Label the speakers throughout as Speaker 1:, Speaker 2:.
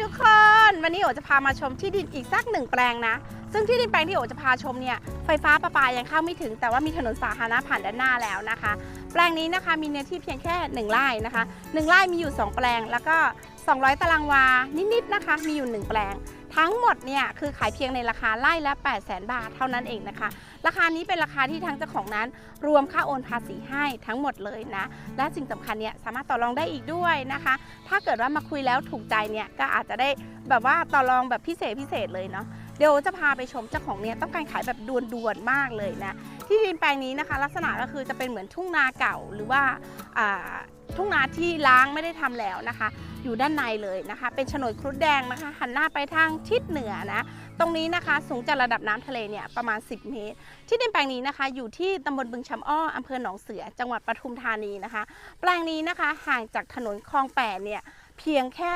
Speaker 1: ทุกคน วันนี้โอจะพามาชมที่ดินอีกสักหนึ่งแปลงนะ ซึ่งที่ดินแปลงที่โอจะพาชมเนี่ยไฟฟ้าประปายังเข้าไม่ถึง แต่ว่ามีถนนสาธารณะผ่านด้านหน้าแล้วนะคะ แปลงนี้นะคะมีเนื้อที่เพียงแค่ 1 ไร่นะคะ 1 ไร่มีอยู่ 2 แปลง แล้วก็ 200 ตารางวานิดๆนะคะ มีอยู่ 1 แปลง ทั้งหมดเนี่ยคือขายเพียงในราคาไล่ละ8 0 0แสนบาทเท่านั้นเองนะคะ ราคานี้เป็นราคาที่ทางเจ้าของนั้น รวมค่าโอนภาษีให้ทั้งหมดเลยนะ และสิ่งสำคัญเนี่ยสามารถต่อรองได้อีกด้วยนะคะ ถ้าเกิดว่ามาคุยแล้วถูกใจเนี่ยก็อาจจะได้แบบว่าต่อรองแบบพิเศษพิเศษเลยเนาะ เดี๋ยวจะพาไปชมเจ้าของเนี่ยต้องการขายแบบด่วนๆมากเลยนะ ที่ดินแปลงนี้นะคะ ลักษณะก็คือจะเป็นเหมือนทุ่งนาเก่าหรือว่าทุ่งนาที่ล้างไม่ได้ทำแล้วนะคะ อยู่ด้านในเลยนะคะ เป็นโฉนดครุฑแดงนะคะ หันหน้าไปทางทิศเหนือนะ ตรงนี้นะคะสูงจากระดับน้ำทะเลเนี่ยประมาณ 10 เมตร ที่ดินแปลงนี้นะคะ อยู่ที่ตำบลบึงชำอ้ออำเภอหนองเสือ จังหวัดปทุมธานีนะคะ แปลงนี้นะคะห่างจากถนนคลองแปดเนี่ยเพียงแค่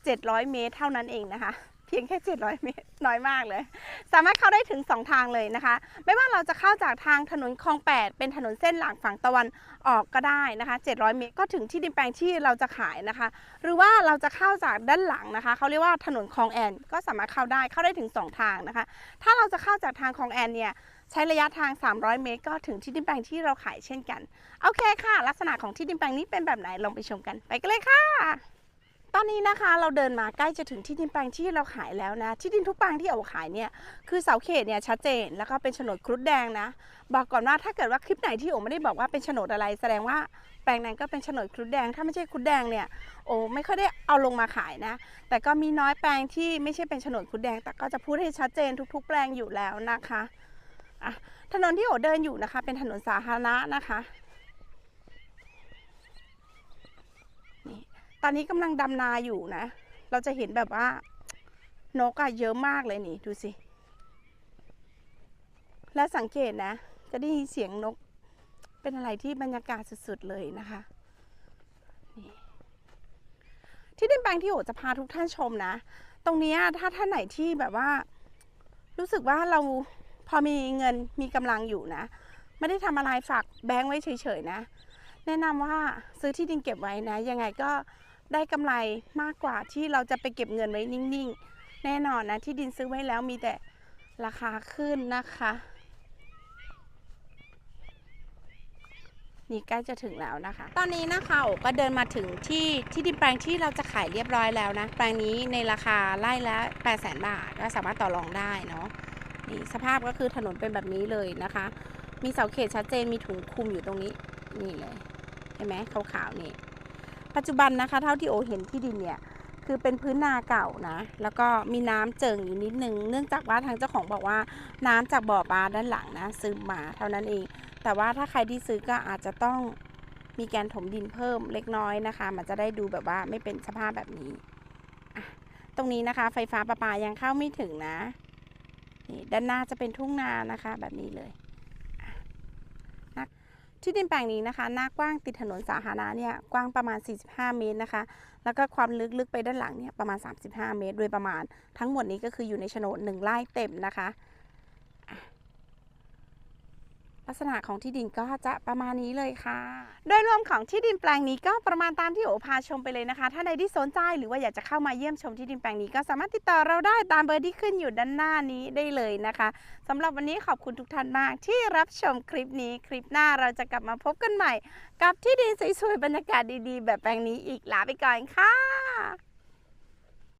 Speaker 1: 700 เมตรเท่านั้นเองนะคะ เพียงแค่ 700 เมตร น้อยมากเลย สามารถเข้าได้ถึง 2 ทางเลยนะคะ ไม่ว่าเราจะเข้าจากทางถนนคลอง 8 เป็นถนนเส้นหลักฝั่งตะวันออกก็ได้นะคะ 700 เมตรก็ถึงที่ดินแปลงที่เราจะขายนะคะ หรือว่าเราจะเข้าจากด้านหลังนะคะ เขาเรียกว่าถนนคลองแอน ก็สามารถเข้าได้ เข้าได้ถึง 2 ทางนะคะ ถ้าเราจะเข้าจากทางคลองแอนเนี่ยใช้ระยะทาง 300 เมตร ก็ถึงที่ดินแปลงที่เราขายเช่นกัน โอเคค่ะ ลักษณะของที่ดินแปลงนี้เป็นแบบไหน ลองไปชมกัน ไปกันเลยค่ะ ตอนนี้นะคะเราเดินมาใกล้จะถึงที่ดินแปลงที่เราขายแล้วนะ ที่ดินทุกแปลงที่เอาขายเนี่ยคือเสาเขตเนี่ยชัดเจน แล้วก็เป็นโฉนดครุฑแดงนะ บอกก่อนว่าถ้าเกิดว่าคลิปไหนที่โอไม่ได้บอกว่าเป็นโฉนดอะไร แสดงว่าแปลงนั้นก็เป็นโฉนดครุฑแดง ถ้าไม่ใช่ครุฑแดงเนี่ยโอไม่ค่อยได้เอาลงมาขายนะ แต่ก็มีน้อยแปลงที่ไม่ใช่เป็นโฉนดครุฑแดง แต่ก็จะพูดให้ชัดเจนทุก ๆ แปลงอยู่แล้วนะคะะถนนที่โอเดินอยู่นะคะ เป็นถนนสาธารณะนะคะ นี่ต อนนี้กำลังดำนาอยู่นะ เราจะเห็นแบบว่านกอะเยอะมากเลยนี่ดูสิ และสังเกตนะ จะได้ยินเสียงนก เป็นอะไรที่บรรยากาศสุดๆเลยนะคะที่ดินแปลงที่โอจะพาทุกท่านชมนะ ตรงนี้ถ้าท่านไหนที่แบบว่า รู้สึกว่าเราพอมีเงินมีกำลังอยู่นะ ไม่ได้ทำอะไรฝากแบงค์ไว้เฉยๆนะ แนะนำว่าซื้อที่ดินเก็บไว้นะ ยังไงก็ ได้กำไรมากกว่าที่เราจะไปเก็บเงินไว้นิ่งๆ แน่นอนนะที่ดินซื้อไว้แล้วมีแต่ราคาขึ้นนะคะ นี่ใกล้จะถึงแล้วนะคะ ตอนนี้นะคะโอก็เดินมาถึงที่ที่ดินแปลงที่เราจะขายเรียบร้อยแล้วนะ แปลงนี้ในราคาไร่ละ8 0 0 0 0 0 บาทก็สามารถต่อรองได้เนาะนี่สภาพก็คือถนนเป็นแบบนี้เลยนะคะ มีเสาเขตชัดเจนมีถุงคลุมอยู่ตรงนี้ นี่เลย เห็นไหมขาวๆนี่ ปัจจุบันนะคะ เท่าที่โอเห็นที่ดินเนี่ยคือเป็นพื้นนาเก่านะ แล้วก็มีน้ำเจิ่งอยู่นิดนึง เนื่องจากว่าทางเจ้าของบอกว่าน้ำจากบ่อปลาด้านหลังนะซึมมาเท่านั้นเอง แต่ว่าถ้าใครที่ซื้อก็อาจจะต้องมีการถมดินเพิ่มเล็กน้อยนะคะ มันจะได้ดูแบบว่าไม่เป็นสภาพแบบนี้ ตรงนี้นะคะ ไฟฟ้าประปายังเข้าไม่ถึงนะนี่ด้านหน้าจะเป็นทุ่งนานะคะ แบบนี้เลย ที่ดินแปลงนี้นะคะ หน้ากว้างติดถนนสาธารณะเนี่ยกว้างประมาณ 45 เมตรนะคะ แล้วก็ความลึกลึกไปด้านหลังเนี่ยประมาณ 35 เมตร โดยประมาณ ทั้งหมดนี้ก็คืออยู่ในโฉนดหนึ่งไร่เต็มนะคะอะ ลักษณะของที่ดินก็จะประมาณนี้เลยค่ะ โดยรวมของที่ดินแปลงนี้ก็ประมาณตามที่โอพาชมไปเลยนะคะ ถ้าใดที่สนใจหรือว่าอยากจะเข้ามาเยี่ยมชมที่ดินแปลงนี้ก็สามารถติดต่อเราได้ตามเบอร์ที่ขึ้นอยู่ด้านหน้านี้ได้เลยนะคะสำหรับวันนี้ขอบคุณทุกท่านมากที่รับชมคลิปนี้คลิปหน้าเราจะกลับมาพบกันใหม่ กับที่ดินสวยๆบรรยากาศดีๆ แบบแปลงนี้อีกลาไปก่อนค่ะ